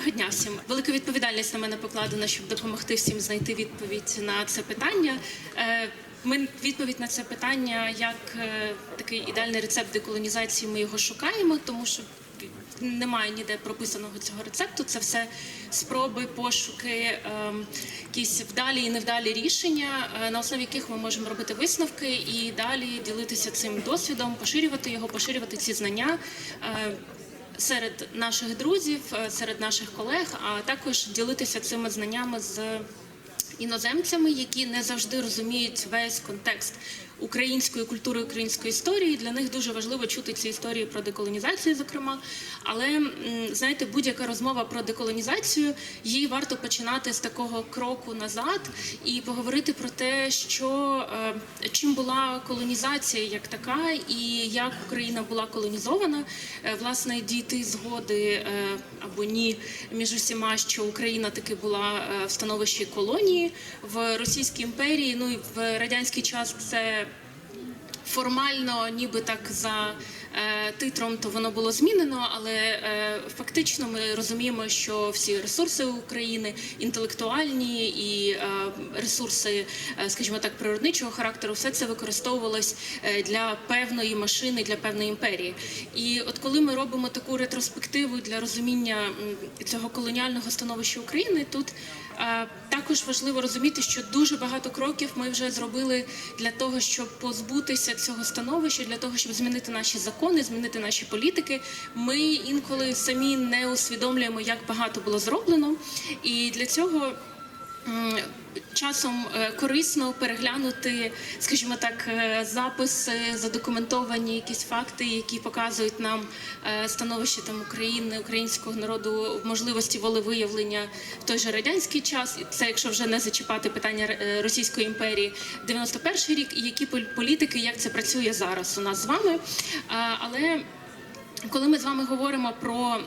Доброго дня всім. Велика відповідальність на мене покладена, щоб допомогти всім знайти відповідь на це питання. Е, Ми відповідь на це питання як е, такий ідеальний рецепт деколонізації. Ми його шукаємо, тому що немає ніде прописаного цього рецепту. Це все спроби, пошуки, ем, якісь вдалі і невдалі рішення, е, на основі яких ми можемо робити висновки і далі ділитися цим досвідом, поширювати його, поширювати ці знання. Серед наших друзів, е, серед наших колег, а також ділитися цими знаннями з іноземцями, які не завжди розуміють весь контекст української культури, української історії. Для них дуже важливо чути ці історії про деколонізацію, зокрема. Але знаєте, будь-яка розмова про деколонізацію її варто починати з такого кроку назад і поговорити про те, що е, чим була колонізація як така, і як Україна була колонізована, Е, власне, дійти згоди е, або ні між усіма, що Україна таки була в становищі колонії в Російській імперії. Ну і в радянський час це формально, ніби так за е, титром, то воно було змінено, але е, фактично ми розуміємо, що всі ресурси України інтелектуальні і е, ресурси, скажімо так, природничого характеру, все це використовувалось для певної машини, для певної імперії. І от коли ми робимо таку ретроспективу для розуміння цього колоніального становища України, тут також важливо розуміти, що дуже багато кроків ми вже зробили для того, щоб позбутися цього становища, для того, щоб змінити наші закони, змінити наші політики. Ми інколи самі не усвідомлюємо, як багато було зроблено, і для цього. Часом е, корисно переглянути, скажімо так, е, записи, задокументовані якісь факти, які показують нам е, становище там України, українського народу, можливості волевиявлення в той же радянський час. Це якщо вже не зачіпати питання Російської імперії, 91 рік, і які пол- політики, як це працює зараз у нас з вами. Але коли ми з вами говоримо про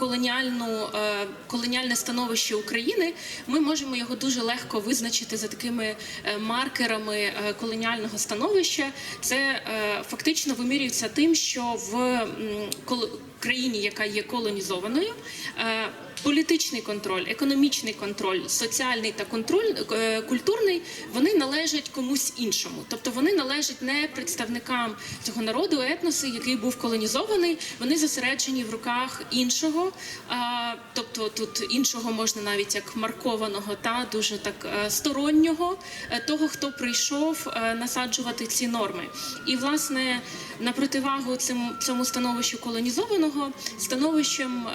колоніальну е, колоніальне становище України, ми можемо його дуже легко визначити за такими е, маркерами е, колоніального становища. Це фактично вимірюється тим, що в країні, яка є колонізованою, політичний контроль, економічний контроль, соціальний та контроль е, культурний, вони належать комусь іншому. Тобто вони належать не представникам цього народу, етносу, який був колонізований. Вони зосереджені в руках іншого. Тобто тут іншого можна навіть як маркованого та дуже так е, стороннього, е, того, хто прийшов насаджувати ці норми. І власне на противагу цим цьому становищу колонізованого становищем.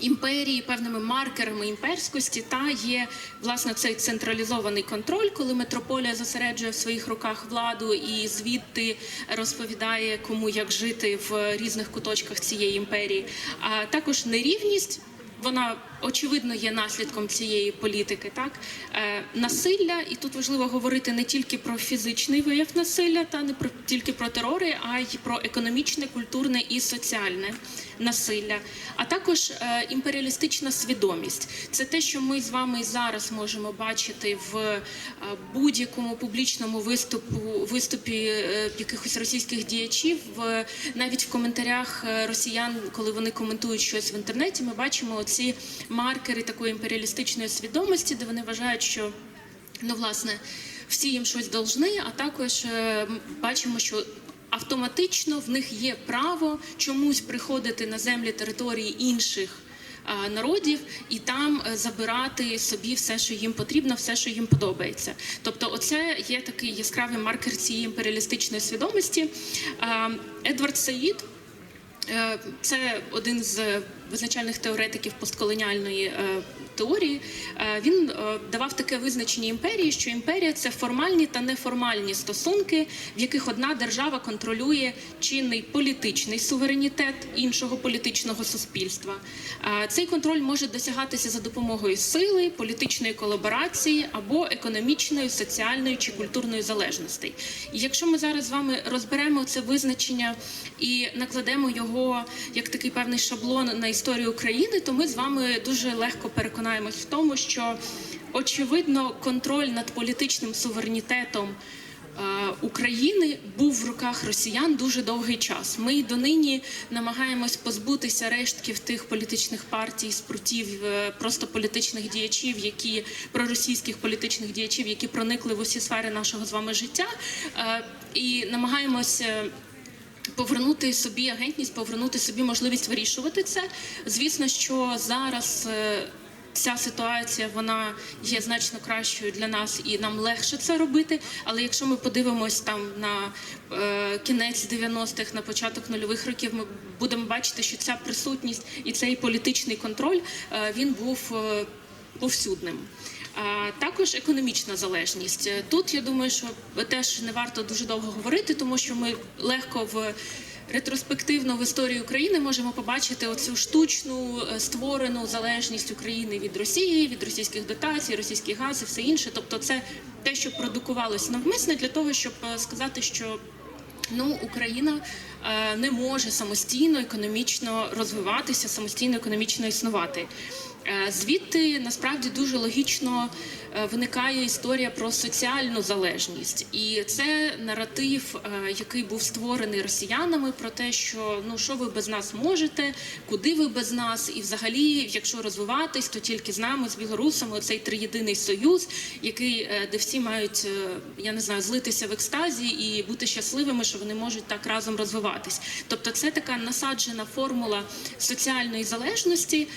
Імперії, певними маркерами імперськості, та є власне цей централізований контроль, коли метрополія зосереджує в своїх руках владу і звідти розповідає, кому як жити в різних куточках цієї імперії. А також нерівність. Вона очевидно є наслідком цієї політики, так? Е, насилля, і тут важливо говорити не тільки про фізичний вияв насилля, та не про тільки про терори, а й про економічне, культурне і соціальне насилля, а також е, імперіалістична свідомість. Це те, що ми з вами зараз можемо бачити в е, будь-якому публічному виступу виступі якихось російських діячів, в навіть в коментарях росіян, коли вони коментують щось в інтернеті, ми бачимо ці маркери такої імперіалістичної свідомості, де вони вважають, що ну власне всі їм щось должны, а також е, бачимо, що автоматично в них є право чомусь приходити на землі території інших. Народів і там е, забирати собі все, що їм потрібно, все, що їм подобається. Тобто, оце є такий яскравий маркер цієї імперіалістичної свідомості. Едвард Саїд Е, Це один з визначальних теоретиків постколоніальної е, теорії. Е, Він е, давав таке визначення імперії, що імперія це формальні та неформальні стосунки, в яких одна держава контролює чинний політичний суверенітет іншого політичного суспільства. Цей контроль може досягатися за допомогою сили, політичної колаборації або економічної, соціальної чи культурної залежностей. І якщо ми зараз з вами розберемо це визначення і накладемо його як такий певний шаблон на історію України, то ми з вами дуже легко переконаємось в тому, що очевидно контроль над політичним суверенітетом України був в руках росіян дуже довгий час. Ми й донині намагаємось позбутися рештків тих політичних партій, спрутів, е, просто політичних діячів, які проросійських політичних діячів, які проникли в усі сфери нашого з вами життя, Е, і намагаємося повернути собі агентність, повернути собі можливість вирішувати це. Звісно, що зараз. е, Ця ситуація вона є значно кращою для нас і нам легше це робити. Але якщо ми подивимось там на е, кінець 90-х, на початок нульових років, ми будемо бачити, що ця присутність і цей політичний контроль е, він був е, повсюдним. А також економічна залежність. Е, Тут я думаю, що теж не варто дуже довго говорити, тому що ми легко в ретроспективно в історії України можемо побачити оцю штучну е, створену залежність України від Росії, від російських дотацій, російських газ і все інше. Тобто, це те, що продукувалось навмисно для того, щоб е, сказати, що Ну, Україна не може самостійно економічно розвиватися, самостійно економічно існувати. Е, звідти насправді дуже логічно е, виникає історія про соціальну залежність, і це наратив, е, який був створений росіянами, про те, що ну що ви без нас можете, куди ви без нас, і взагалі, якщо розвиватись, то тільки з нами, з білорусами, цей триєдиний союз, який де всі мають, я не знаю, злитися в екстазі і бути щасливими, що вони можуть так разом розвиватись. Тобто, це така насаджена формула соціальної залежності.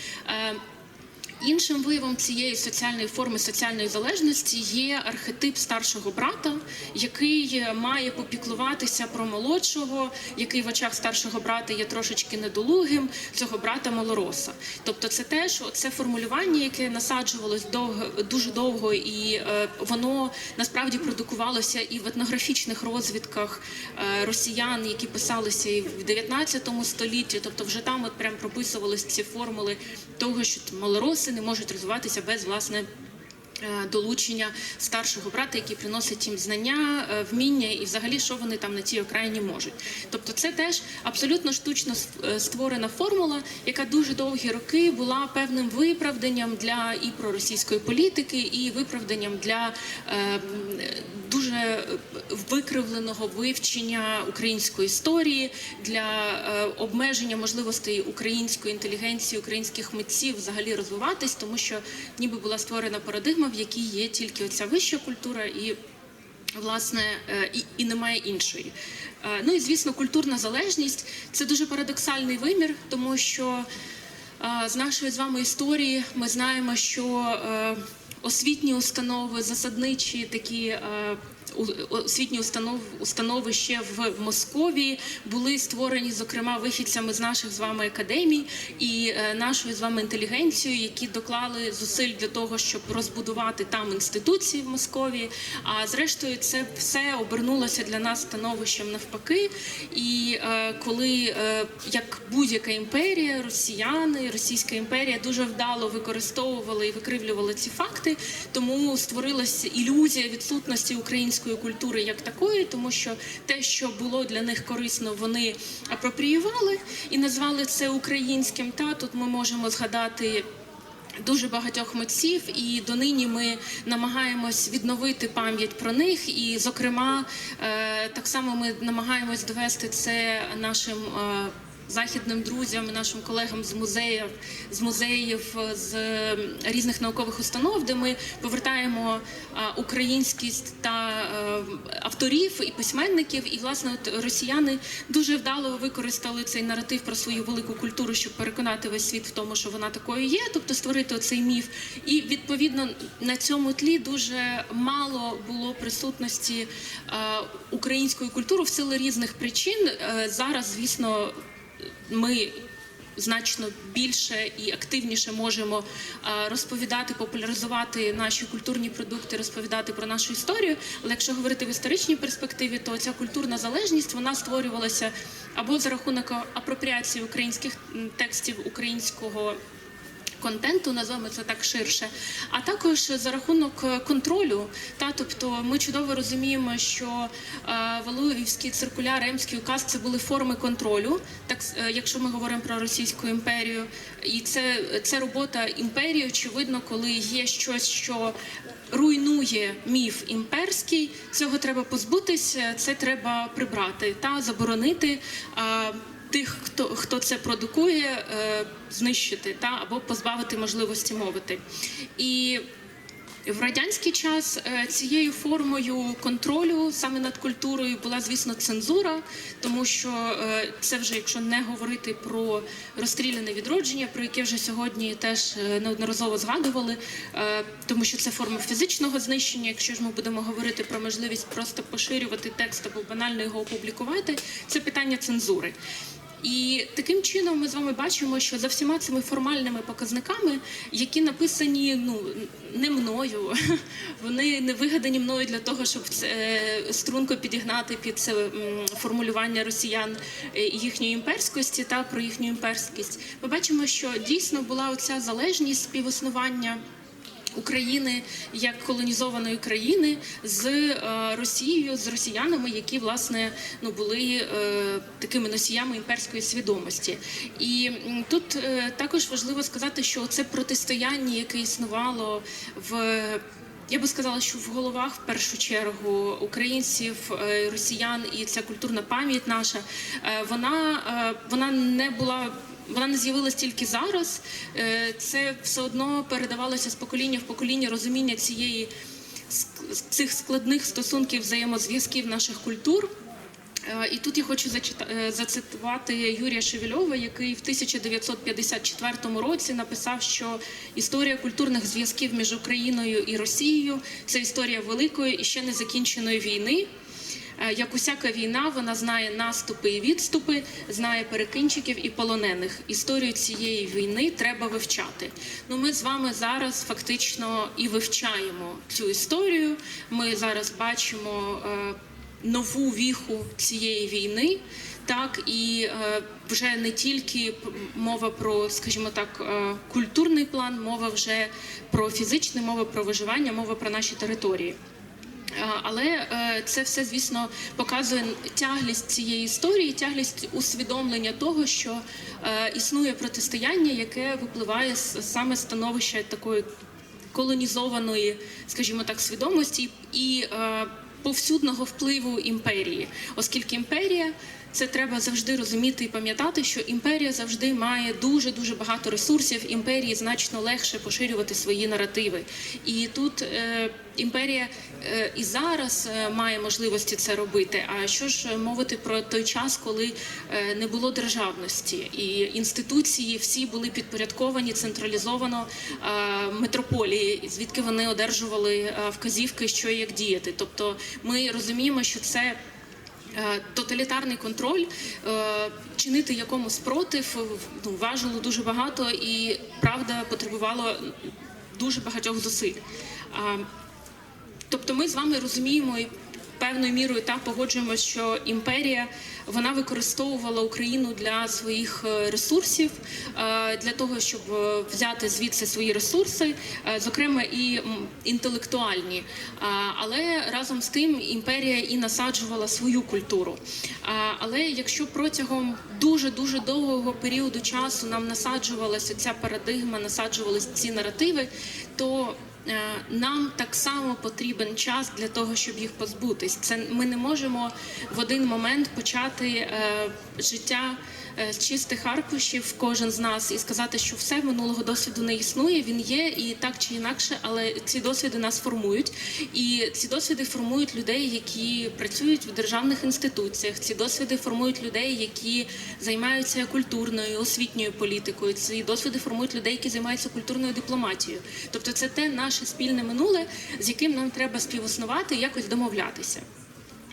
Іншим виявом цієї соціальної форми соціальної залежності є архетип старшого брата, який має попіклуватися про молодшого, який в очах старшого брата є трошечки недолугим, цього брата малороса. Тобто, це теж це формулювання, яке насаджувалось довго дуже довго, і е, воно насправді продукувалося і в етнографічних розвідках е, росіян, які писалися і в 19 столітті. Тобто, вже там от прям прописувалися ці формули того, що малороси не можуть розвиватися без власне. е, Долучення старшого брата, який приносить їм знання, е, вміння і взагалі, що вони там на тій окраїні можуть. Тобто, це теж абсолютно штучно е, створена формула, яка дуже довгі роки була певним виправданням для і проросійської політики, і виправданням для е, дуже викривленого вивчення української історії, для е, обмеження можливостей української інтелігенції, українських митців взагалі розвиватись, тому що ніби була створена парадигма, в якій є тільки оця вища культура і. Власне, е, і, і немає іншої. Е, Ну і звісно, культурна залежність це дуже парадоксальний вимір, тому що з нашої з вами історії ми знаємо, що освітні установи, засадничі такі. Освітні установ, установи ще в Московії були створені, зокрема, вихідцями з наших з вами академій і е, нашою з вами інтелігенцією, які доклали зусиль для того, щоб розбудувати там інституції в Московії. А зрештою, це все обернулося для нас становищем навпаки. І е, коли е, як будь-яка імперія, росіяни, Російська імперія дуже вдало використовували і викривлювали ці факти, тому створилася ілюзія відсутності української культури як такої, тому що те, що було для них корисно, вони апропріювали і назвали це українським. Та тут ми можемо згадати. Дуже багатьох митців, і донині ми намагаємось відновити пам'ять про них. І, зокрема, е, так само ми намагаємось довести це нашим. Західним друзям, нашим колегам з музеїв, з музеїв, з е, різних наукових установ, де ми повертаємо е, українськість та е, авторів і письменників. І власне от росіяни дуже вдало використали цей наратив про свою велику культуру, щоб переконати весь світ в тому, що вона такою є, тобто створити оцей міф. І відповідно на цьому тлі дуже мало було присутності української культури в силу різних причин. Зараз, звісно, ми значно більше і активніше можемо е, розповідати, популяризувати наші культурні продукти, розповідати про нашу історію. Але якщо говорити в історичній перспективі, то ця культурна залежність вона створювалася або за рахунок апропріації українських текстів українського контенту, називаємо це так ширше, а також за рахунок е, контролю. Та тобто ми чудово розуміємо, що е, Валуївський циркуляр, Ремський указ це були форми контролю, так е, якщо ми говоримо про Російську імперію, і це, це робота імперії, очевидно, коли є щось, що руйнує міф імперський, цього треба позбутися, це треба прибрати та заборонити. Тих, хто хто це продукує, е, знищити та або позбавити можливості мовити. І в радянський час е, цією формою контролю саме над культурою була, звісно, цензура, тому що е, це вже, якщо не говорити про розстріляне відродження, про яке вже сьогодні теж неодноразово згадували, тому що це форма фізичного знищення. Якщо ж ми будемо говорити про можливість просто поширювати текст або банально його опублікувати, це питання цензури. І таким чином ми з вами бачимо, що за всіма цими формальними показниками, які написані ну не мною, вони не вигадані мною для того, щоб це е, струнко підігнати під це формулювання росіян е, їхньої імперськості та про їхню імперськість. Ми бачимо, що дійсно була оця залежність співіснування. України як колонізованої країни з е, Росією, з росіянами, які власне ну були е, такими носіями імперської свідомості. І тут е, також важливо сказати, що це протистояння, яке існувало в. Я би сказала, що в головах в першу чергу українців, росіян і ця культурна пам'ять наша, вона, вона не була вона не з'явилась тільки зараз. Е, Це все одно передавалося з покоління в покоління розуміння цієї цих складних стосунків взаємозв'язків наших культур. Е, І тут я хочу е, зацитувати Юрія Шевельова, який в 1954 році написав, що історія культурних зв'язків між Україною і Росією це історія великої і ще не закінченої війни. Е, Як усяка війна, вона знає наступи і відступи, знає перекинчиків і полонених. Історію цієї війни треба вивчати. Ну, ми з вами зараз фактично і вивчаємо цю історію. Ми зараз бачимо е, нову віху цієї війни. Так і е, вже не тільки мова про, скажімо так, е, культурний план, мова вже про фізичне, мова про виживання, мова про наші території. Але е, це все, звісно, показує тяглість цієї історії, тяглість усвідомлення того, що е, існує протистояння, яке випливає з саме становища такої колонізованої, скажімо так, свідомості і е, повсюдного впливу імперії, оскільки імперія. Це треба завжди розуміти і пам'ятати, що імперія завжди має дуже дуже багато ресурсів. Імперії значно легше поширювати свої наративи. І тут е, імперія е, і зараз е, має можливості це робити. А що ж мовити про той час, коли е, не було державності, і інституції всі були підпорядковані централізовано е, метрополії, звідки вони одержували е, вказівки, що і як діяти. Тобто, ми розуміємо, що це. Е, Тоталітарний контроль, е, чинити якому спротив ну, важило дуже багато і правда потребувало дуже багатьох зусиль. Тобто ми з вами розуміємо і певною мірою та погоджуємося, що імперія вона використовувала Україну для своїх е, ресурсів, е, для того, щоб е, взяти звідси свої ресурси, зокрема і інтелектуальні. Але разом з тим імперія і насаджувала свою культуру. Але якщо протягом дуже дуже довгого періоду часу нам насаджувалася ця парадигма, насаджувалися ці наративи, то нам так само потрібен час для того, щоб їх позбутись. Це ми не можемо в один момент почати е, життя е, чистих аркушів, кожен з нас, і сказати, що все минулого досвіду не існує. Він є і так чи інакше, але ці досвіди нас формують. І ці досвіди формують людей, які працюють в державних інституціях. Ці досвіди формують людей, які займаються культурною освітньою політикою. Ці досвіди формують людей, які займаються культурною дипломатією. Тобто, це те наше спільне минуле, з яким нам треба співіснувати якось домовлятися.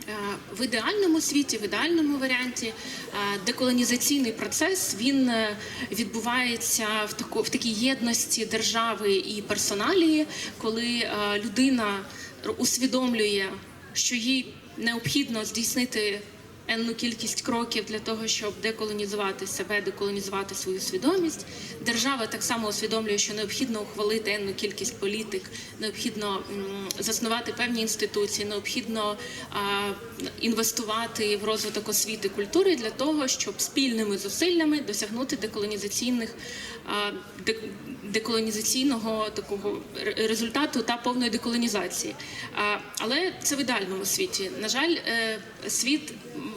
Е, В ідеальному світі, в ідеальному варіанті, е, деколонізаційний процес він е, відбувається в таку в такій єдності держави і персоналії, коли людина усвідомлює, що їй необхідно здійснити енну кількість кроків для того, щоб деколонізувати себе, деколонізувати свою свідомість. Держава так само усвідомлює, що необхідно ухвалити енну кількість політик, необхідно заснувати певні інституції, необхідно інвестувати в розвиток освіти культури для того, щоб спільними зусиллями досягнути деколонізаційних а, де- деколонізаційного такого результату та повної деколонізації. Але це в ідеальному світі. На жаль, е, світ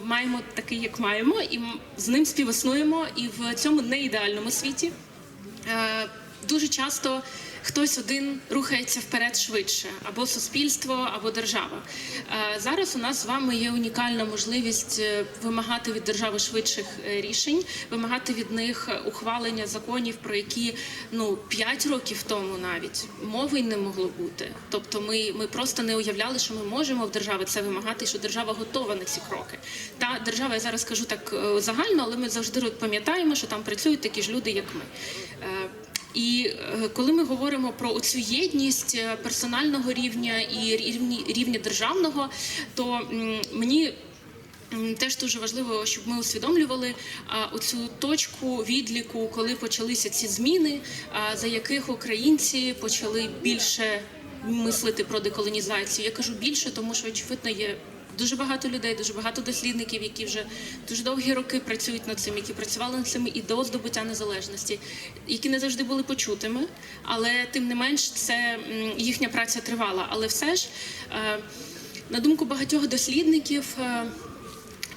маємо такий, як маємо, і з ним співіснуємо. І в цьому неідеальному світі е, дуже часто хтось один рухається вперед швидше, або суспільство, або держава. Е, Зараз у нас з вами є унікальна можливість е, вимагати від держави швидших е, рішень, вимагати від них ухвалення законів, про які ну 5 років тому навіть мови й не могло бути. Тобто, ми, ми просто не уявляли, що ми можемо в держави це вимагати, що держава готова на ці кроки. Та держава, я зараз кажу так загально, але ми завжди пам'ятаємо, що там працюють такі ж люди, як ми. Е, і е, коли ми говоримо про цю єдність е, персонального рівня і рівні, рівня державного, то мені теж дуже важливо, щоб ми усвідомлювали а, оцю точку відліку, коли почалися ці зміни, за яких українці почали більше мислити про деколонізацію. Я кажу більше, тому що очевидно є. Дуже багато людей, дуже багато дослідників, які вже дуже довгі роки працюють над цим, які працювали над цим і до здобуття незалежності, які не завжди були почутими, але тим не менш це їхня праця тривала. Але все ж, е, на думку багатьох дослідників.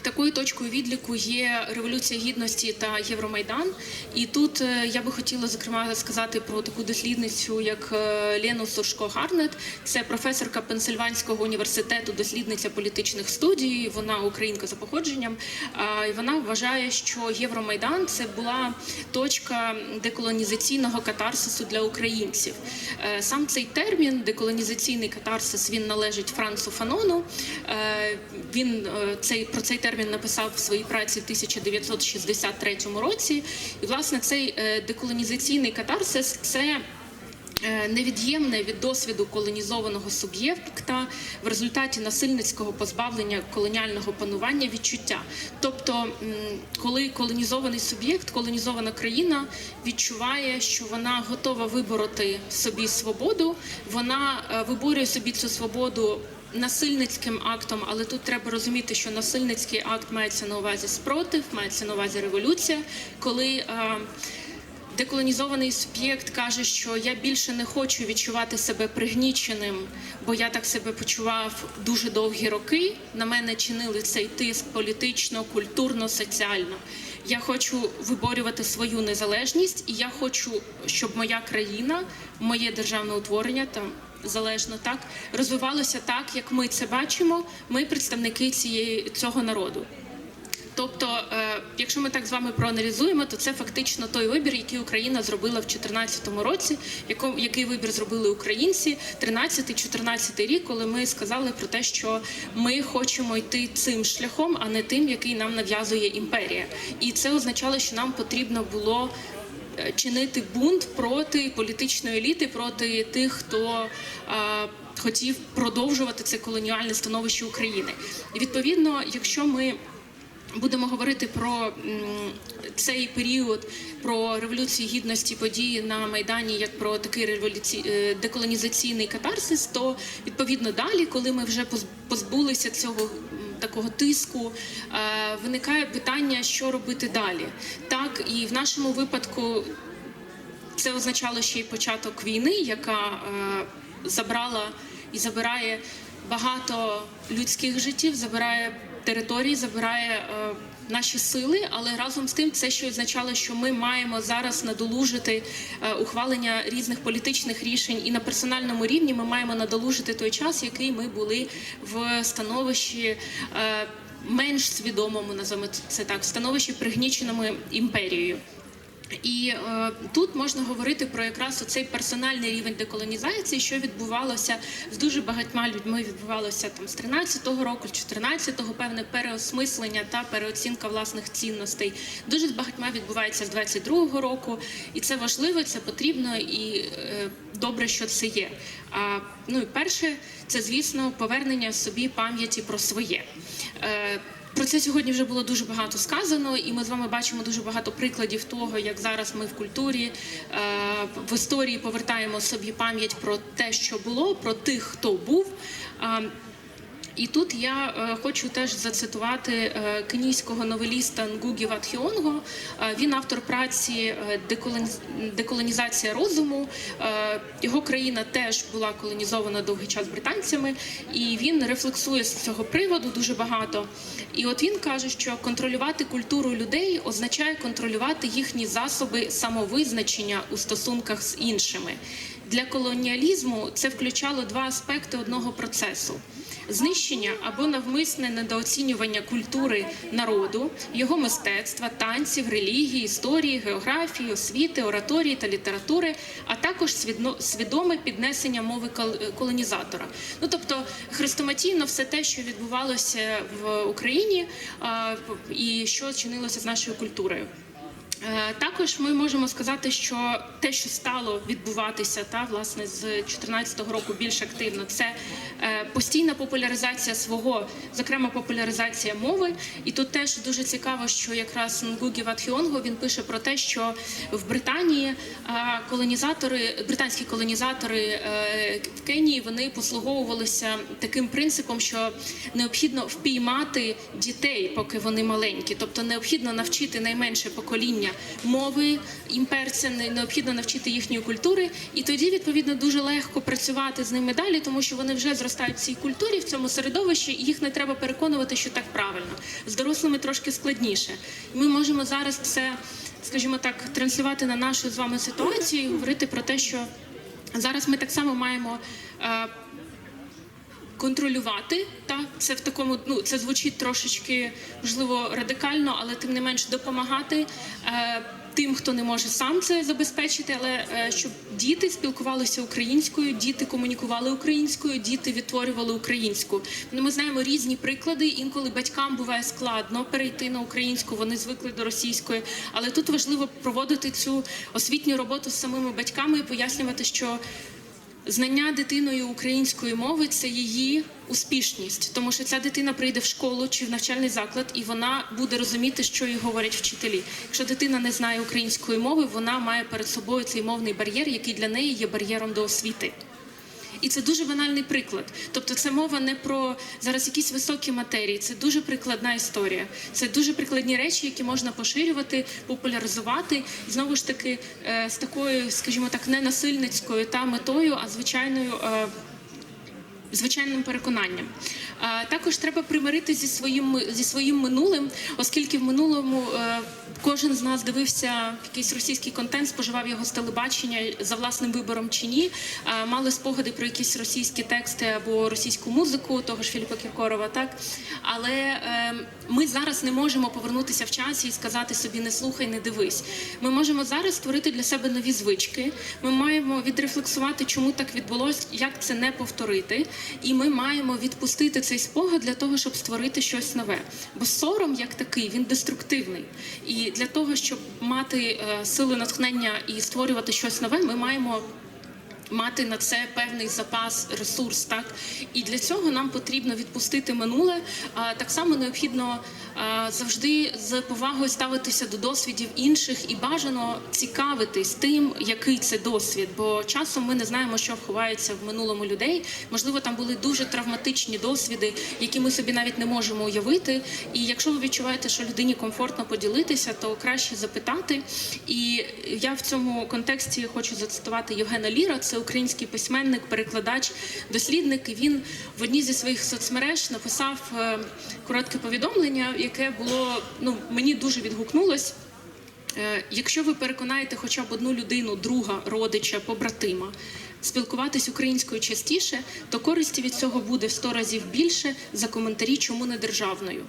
Такою точкою відліку є революція гідності та Євромайдан. І тут е, я би хотіла зокрема сказати про таку дослідницю, як е, Лену Сушко Гарнет. Це професорка Пенсильванського університету, дослідниця політичних студій. Вона українка за походженням. І вона вважає, що Євромайдан це була точка деколонізаційного катарсису для українців. Е, Сам цей термін деколонізаційний катарсис він належить Францу Фанону. Він цей про цей термін написав в своїй праці в 1963 році. І власне цей е, деколонізаційний катарсис це. е, Невід'ємне від досвіду колонізованого суб'єкта в результаті насильницького позбавлення колоніального панування відчуття. Тобто, коли колонізований суб'єкт, колонізована країна відчуває, що вона готова вибороти собі свободу, вона е, виборює собі цю свободу насильницьким актом, але тут треба розуміти, що насильницький акт мається на увазі спротив, мається на увазі революція, коли е, Деколонізований суб'єкт каже, що я більше не хочу відчувати себе пригніченим, бо я так себе почував дуже довгі роки. На мене чинили цей тиск політично, культурно, соціально. Я хочу виборювати свою незалежність, і я хочу, щоб моя країна, моє державне утворення там. Залежно так розвивалося так, як ми це бачимо. Ми представники цієї цього народу. Тобто, е, якщо ми так з вами проаналізуємо, то це фактично той вибір, який Україна зробила в 2014 році, який вибір зробили українці 13-14 рік, коли ми сказали про те, що ми хочемо йти цим шляхом, а не тим, який нам нав'язує імперія. І це означало, що нам потрібно було чинити бунт проти політичної еліти, проти тих, хто е, хотів продовжувати це колоніальне становище України. І відповідно, якщо ми Будемо говорити про цей період, про революцію гідності події на майдані, як про такий революці... е, деколонізаційний катарсис. То відповідно далі, коли ми вже позбулися цього такого тиску, е, виникає питання, що робити далі. Так і в нашому випадку це означало ще й початок війни, яка е, забрала і забирає багато людських життів, забирає території, забирає е, наші сили, але разом з тим це ще означало, що ми маємо зараз надолужити е, ухвалення різних політичних рішень, і на персональному рівні ми маємо надолужити той час, який ми були в становищі. е, Менш свідомому називаємо це так, становищі пригніченими імперією. І е, тут можна говорити про якраз оцей персональний рівень деколонізації, що відбувалося з дуже багатьма людьми. Відбувалося там з 13-го року, з 14-го, певне переосмислення та переоцінка власних цінностей. Дуже багатьма відбувається з 22-го року, і це важливо, це потрібно і е, добре, що це є. А ну і перше, це звісно повернення собі пам'яті про своє. Е, Про це сьогодні вже було дуже багато сказано, і ми з вами бачимо дуже багато прикладів того, як зараз ми в культурі, е, в історії повертаємо собі пам'ять про те, що було, про тих, хто був. І тут я е, хочу теж зацитувати е, кенійського новеліста Нгугі Ватхіонго. Е, він автор праці Деколонізація розуму. Його країна теж була колонізована довгий час британцями, і він рефлексує з цього приводу дуже багато. І от він каже, що контролювати культуру людей означає контролювати їхні засоби самовизначення у стосунках з іншими. Для колоніалізму це включало два аспекти одного процесу: знищення або навмисне недооцінювання культури народу, його мистецтва, танців, релігії, історії, географії, освіти, ораторії та літератури, а також свідоме піднесення мови кол- колонізатора. Ну тобто хрестоматійно все те, що відбувалося в Україні, і що чинилося з нашою культурою. Е, Також ми можемо сказати, що те, що стало відбуватися, та власне з 2014 року більш активно, це постійна популяризація свого, зокрема популяризація мови. І тут теж дуже цікаво, що якраз Нгугі Ватхіонго він пише про те, що в Британії е, колонізатори, британські колонізатори е, в Кенії вони послуговувалися таким принципом, що необхідно впіймати дітей, поки вони маленькі, тобто необхідно навчити найменше покоління мови імперця, необхідно навчити їхньої культури, і тоді відповідно дуже легко працювати з ними далі, тому що вони вже зростають в цій культурі, в цьому середовищі, і їх не треба переконувати, що так правильно. З дорослими трошки складніше. Ми можемо зараз це, скажімо так, транслювати на нашу з вами ситуацію, і говорити про те, що зараз ми так само маємо. е, контролювати. Та це в такому, ну це звучить трошечки можливо радикально, але тим не менш допомагати. Е, Тим, хто не може сам це забезпечити, але е, щоб діти спілкувалися українською, діти комунікували українською, діти відтворювали українську. Ну, Ми знаємо різні приклади. Інколи батькам буває складно перейти на українську, вони звикли до російської. Але тут важливо проводити цю освітню роботу з самими батьками і пояснювати, що Знання дитиною української мови це її успішність, тому що ця дитина прийде в школу чи в навчальний заклад, і вона буде розуміти, що їй говорять вчителі. Якщо дитина не знає української мови, вона має перед собою цей мовний бар'єр, який для неї є бар'єром до освіти. І це дуже банальний приклад. Тобто, це мова не про зараз якісь високі матерії, це дуже прикладна історія. Це дуже прикладні речі, які можна поширювати, популяризувати знову ж таки е, з такою, скажімо так, не насильницькою та метою, а звичайною. Звичайним переконанням також треба примирити зі своїм зі своїм минулим, оскільки в минулому е, кожен з нас дивився якийсь російський контент, споживав його з телебачення за власним вибором чи ні. Мали спогади про якісь російські тексти або російську музику, того ж Філіпа Кіркорова, так але е, ми зараз не можемо повернутися в часі і сказати собі не слухай, не дивись. Ми можемо зараз створити для себе нові звички. Ми маємо відрефлексувати, чому так відбулось, як це не повторити. І ми маємо відпустити цей спогад для того, щоб створити щось нове. Бо сором, як такий, він деструктивний. І для того, щоб мати е, сили натхнення і створювати щось нове, ми маємо. Мати на це певний запас, ресурс, так і для цього нам потрібно відпустити минуле. Так само необхідно завжди з повагою ставитися до досвідів інших і бажано цікавитись тим, який це досвід. Бо часом ми не знаємо, що ховається в минулому людей. Можливо, там були дуже травматичні досвіди, які ми собі навіть не можемо уявити. І якщо ви відчуваєте, що людині комфортно поділитися, то краще запитати. І я в цьому контексті хочу зацитувати Євгена Ліра. Це український письменник, перекладач, дослідник. І він в одній зі своїх соцмереж написав е, коротке повідомлення, яке було ну мені дуже відгукнулось. Е, Якщо ви переконаєте хоча б одну людину, друга, родича, побратима, спілкуватись українською частіше, то користі від цього буде в 100 разів більше за коментарі, чому не державною.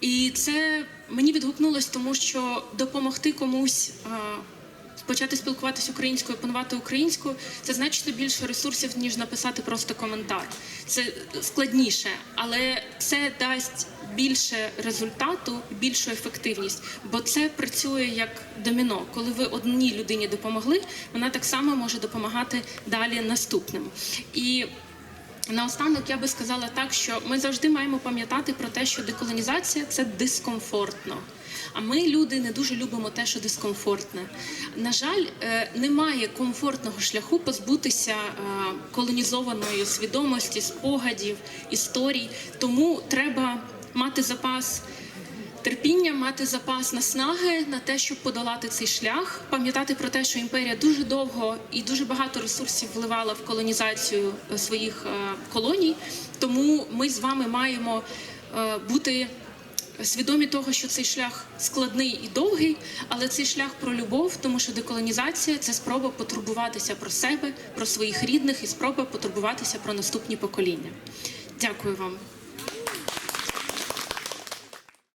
І це мені відгукнулось, тому що допомогти комусь а, почати спілкуватися українською, опанувати українською, це значно більше ресурсів, ніж написати просто коментар. Це складніше, але це дасть більше результату, більшу ефективність, бо це працює як доміно. Коли ви одній людині допомогли, вона так само може допомагати далі наступним. І Наостанок я би сказала так, що ми завжди маємо пам'ятати про те, що деколонізація це дискомфортно. А ми, люди, не дуже любимо те, що дискомфортне. На жаль, е, немає комфортного шляху позбутися е, колонізованої свідомості, спогадів, історій. Тому треба мати запас терпіння, мати запас наснаги на те, щоб подолати цей шлях, пам'ятати про те, що імперія дуже довго і дуже багато ресурсів вливала в колонізацію е, своїх е, колоній. Тому ми з вами маємо е, бути свідомі того, що цей шлях складний і довгий, але цей шлях про любов, тому що деколонізація це спроба потурбуватися про себе, про своїх рідних і спроба потурбуватися про наступні покоління. Дякую вам.